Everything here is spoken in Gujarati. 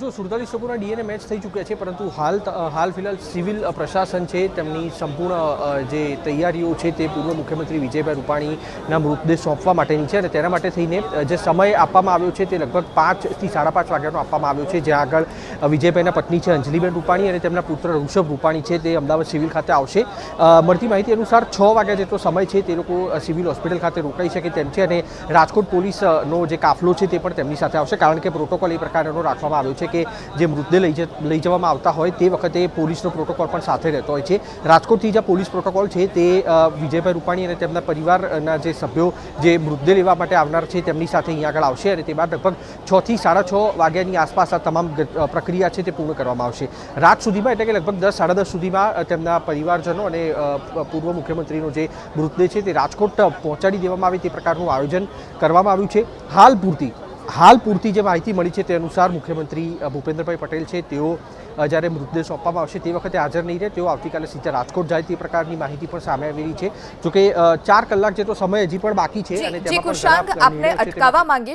જો સુડતાલીસ લોકોના ડીએનએ મેચ થઈ ચૂક્યા છે, પરંતુ હાલ હાલ ફિલહાલ સિવિલ પ્રશાસન છે, તેમની સંપૂર્ણ જે તૈયારીઓ છે તે પૂર્વ મુખ્યમંત્રી વિજયભાઈ રૂપાણીના મૃતદેહ સોંપવા માટેની છે અને તેના માટે થઈને જે સમય આપવામાં આવ્યો છે તે લગભગ પાંચથી સાડા પાંચ વાગ્યાનો આપવામાં આવ્યો છે, જ્યાં આગળ વિજયભાઈના પત્ની છે અંજલિબેન રૂપાણી અને તેમના પુત્ર ઋષભ રૂપાણી છે, તે અમદાવાદ સિવિલ ખાતે આવશે. મળતી માહિતી અનુસાર છ વાગ્યા જેટલો સમય છે તે લોકો સિવિલ હોસ્પિટલ ખાતે રોકાઈ શકે તેમ છે અને રાજકોટ પોલીસનો જે કાફલો છે તે પણ તેમની સાથે આવશે, કારણ કે પ્રોટોકોલ એ પ્રકારનો રાખવામાં આવ્યો છે કે જે મૃતદેહ લઈ લઈ જવામાં આવતા હોય તે વખતે પોલીસનો પ્રોટોકોલ પણ સાથે રહેતો હોય છે. રાજકોટથી જે પોલીસ પ્રોટોકોલ છે તે વિજયભાઈ રૂપાણી અને તેમના પરિવારના જે સભ્યો જે મૃતદેહ લેવા માટે આવનાર છે તેમની સાથે અહીંયા આગળ આવશે અને તે બાદ લગભગ છથી સાડા છ વાગ્યાની આસપાસ આ તમામ પ્રક્રિયા છે તે પૂર્ણ કરવામાં આવશે. રાત સુધીમાં એટલે કે લગભગ દસ, સાડા દસ સુધીમાં તેમના પરિવારજનો અને પૂર્વ મુખ્યમંત્રીનો જે મૃતદેહ છે તે રાજકોટ પહોંચાડી દેવામાં આવે તે પ્રકારનું આયોજન કરવામાં આવ્યું છે. હાલ પૂરતી હાલ પૂરતી જે માહિતી મળી છે તે અનુસાર મુખ્યમંત્રી ભૂપેન્દ્રભાઈ પટેલ છે. તેઓ જ્યારે મૃતદેહ સોંપવામાં આવશે તે વખતે હાજર નહીં રહે. તેઓ આવતીકાલે સીધા રાજકોટ જાય તે પ્રકારની માહિતી પણ સામે આવેલી છે. જોકે ચાર કલાક જેટલો સમય હજી પણ બાકી છે અને કુશાંક અટકાવવા માંગીએ